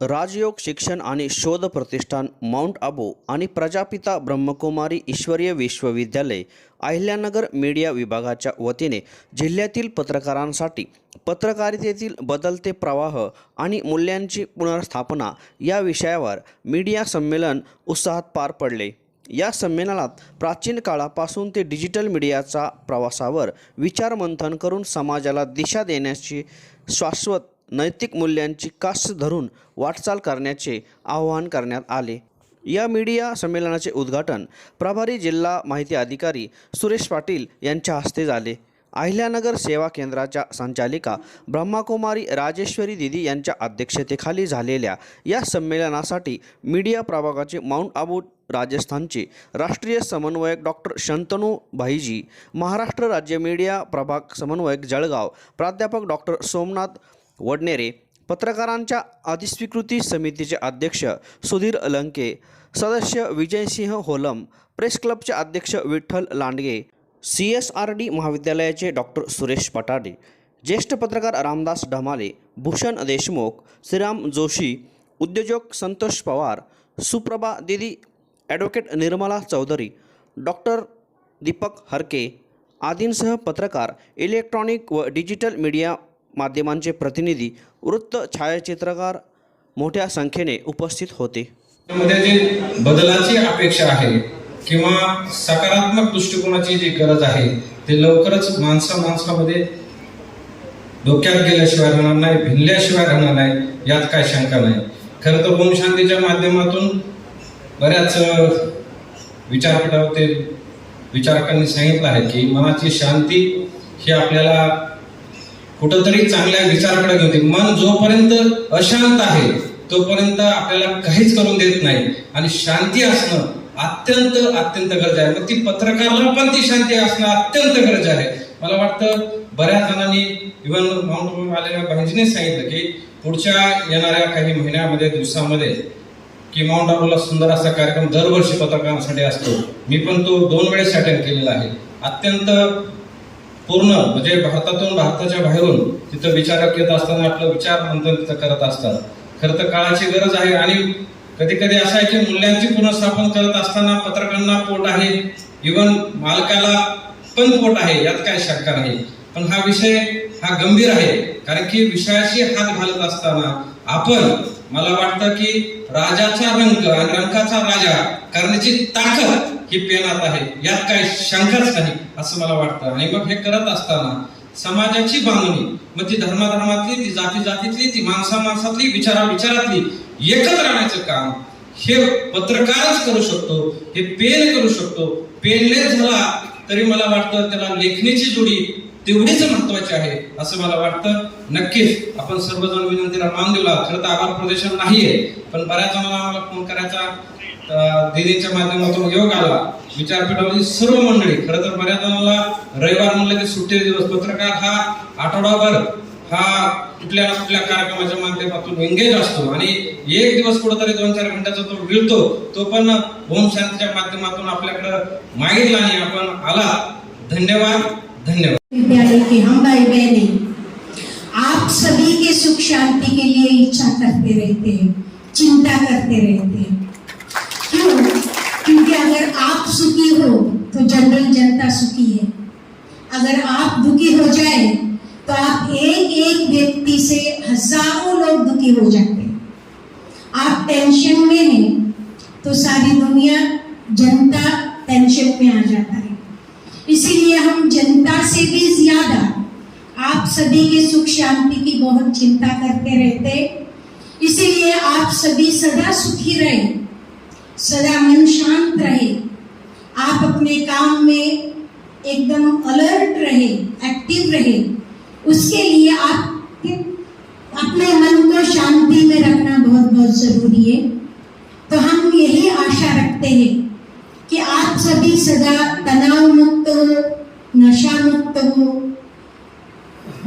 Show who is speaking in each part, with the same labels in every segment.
Speaker 1: राजयोग शिक्षण आणि शोध प्रतिष्ठान माउंट आबू आणि प्रजापिता ब्रह्मकुमारी ईश्वरीय विश्वविद्यालय अहिल्यानगर मीडिया विभागाच्या वतीने जिल्ह्यातील पत्रकारांसाठी पत्रकारितेतील बदलते प्रवाह आणि मूल्यांची पुनर्स्थापना या विषयावर मीडिया संमेलन उत्साहात पार पडले. या संमेलनात प्राचीन काळापासून ते डिजिटल मीडियाचा प्रवासावर विचारमंथन करून समाजाला दिशा देण्याची शाश्वत नैतिक मूल्यांची कास धरून वाटचाल करण्याचे आवाहन करण्यात आले. या मीडिया संमेलनाचे उद्घाटन प्रभारी जिल्हा माहिती अधिकारी सुरेश पाटील यांच्या हस्ते झाले. अहिल्यानगर सेवा केंद्राच्या संचालिका ब्रह्माकुमारी राजेश्वरी दिदी यांच्या अध्यक्षतेखाली झालेल्या या संमेलनासाठी मीडिया प्रभागाचे माउंट आबू राजस्थानचे राष्ट्रीय समन्वयक डॉक्टर शंतनू भाईजी महाराष्ट्र राज्य मीडिया प्रभाग समन्वयक जळगाव प्राध्यापक डॉक्टर सोमनाथ वडनेरे पत्रकारांच्या अधिस्वीकृती समितीचे अध्यक्ष सुधीर लंके सदस्य विजयसिंह होलम प्रेस क्लबचे अध्यक्ष Vitthal Landge C S R D महाविद्यालयाचे डॉक्टर सुरेश पटाडे ज्येष्ठ पत्रकार रामदास ढमाले भूषण देशमुख श्रीराम जोशी उद्योजक संतोष पवार सुप्रभा दिदी ॲडव्होकेट निर्मला चौधरी डॉक्टर दीपक हरके आदींसह पत्रकार इलेक्ट्रॉनिक व डिजिटल मीडिया माध्यमांचे प्रतिनिधी वृत्त छायाचित्रकार मोठ्या संख्येने उपस्थित होते.
Speaker 2: जी बदलाची अपेक्षा आहे किंवा सकारात्मक दृष्टिकोनाची जी गरज आहे ते लवकरच माणसा माणसामध्ये डोक्यात गेल्याशिवाय राहणार नाही भिनल्याशिवाय राहणार नाही यात काय शंका नाही. खरं तर ओम शांतीच्या माध्यमातून बऱ्याच अ, विचारपीठावरती विचारकांनी सांगितलं आहे की मनाची शांती ही आपल्याला कुठंतरी चांगल्या विचाराकडे घेते मन जोपर्यंत अशांत आहे तोपर्यंत आपल्याला काहीच करून देत नाही. आणि शांती असणं अत्यंत अत्यंत गरज आहे. मग ती पत्रकाराला पण ती शांती असणं अत्यंत गरज आहे. मला वाटतं बऱ्याच जणांनी इव्हन माउंट आलेल्या बहिणीने सांगितलं की पुढच्या येणाऱ्या काही महिन्यामध्ये दिवसामध्ये की माउंट आबूला सुंदर असा कार्यक्रम दरवर्षी पत्रकारांसाठी असतो. मी पण तो दोन वेळेस अटेंड केलेला आहे. अत्यंत पूर्ण म्हणजे भारतातून भारताच्या बाहेरून तिथं विचारक येत असताना आपलं विचार मंथन तिथं करत असतात. खरं तर काळाची गरज आहे आणि कधी कधी असं आहे की मूल्यांची पुनर्स्थापन करत असताना पत्रकारांना पोट आहे. इवन मालकाला पण पोट आहे यात काय शंका नाही. पण हा विषय हा गंभीर आहे कारण की विषयाशी हात घालत असताना आपण मला वाटतं की राजाचा रंग आणि रंगाचा राजा करण्याची ताकद ही पेनात आहे. यात काही शंकाच नाही असं मला वाटतं. आणि मग हे करत असताना समाजाची बांधणी मग ती धर्माधर्मातली ती जाती जातीतली ती माणसा माणसातली विचारा विचारातली एकत्र राहण्याचं काम हे पत्रकारच करू शकतो हे पेन करू शकतो. पेनले झाला तरी मला वाटतं त्याला लेखणीची जोडी तेवढीच महत्वाची आहे असं मला वाटतं. नक्कीच आपण सर्वजण विनंतीला मान दिला खरं तर आभार प्रदर्शन नाहीये पण बऱ्याच जणांना आम्हाला फोन करायचा दिनेच्या माध्यमातून योग आला. विचारपीठामधील सर्व मंडळी खरं तर बऱ्याच जणांना रविवार म्हणलं की सुट्टी दिवस. पत्रकार हा आठवडाभर हा कुठल्या ना कुठल्या कार्यक्रमाच्या माध्यमातून एंगेज असतो. आणि एक दिवस कुठेतरी दोन चार घंट्याचा तो मिळतो तो पण ओम शांतीच्या माध्यमातून आपल्याकडं मागितला आणि आपण आला. धन्यवाद धन्यवाद.
Speaker 3: विद्यालय के हम भाई बहने आप सभी के सुख शांति के लिए इच्छा करते रहते हैं, चिंता करते रहते हैं। क्यों? क्योंकि अगर आप सुखी हो तो जनरल जनता सुखी है। अगर आप दुखी हो जाए तो आप एक एक व्यक्ति से हज़ारों लोग दुखी हो जाते हैं। आप टेंशन में हैं तो सारी दुनिया जनता टेंशन में आ जाता है। इसीलिए हम जनता से भी ज़्यादा आप सभी के सुख शांति की बहुत चिंता करते रहते। इसीलिए आप सभी सदा सुखी रहे, सदा मन शांत रहे। आप अपने काम में एकदम अलर्ट रहे एक्टिव रहे। उसके लिए आप अपने मन को शांति में रखना बहुत बहुत ज़रूरी है। तो हम यही आशा रखते हैं कि आप सभी सदा तनाव मुक्त हो नशा मुक्त हो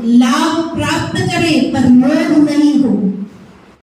Speaker 3: लाभ प्राप्त करें पर मोह नहीं हो।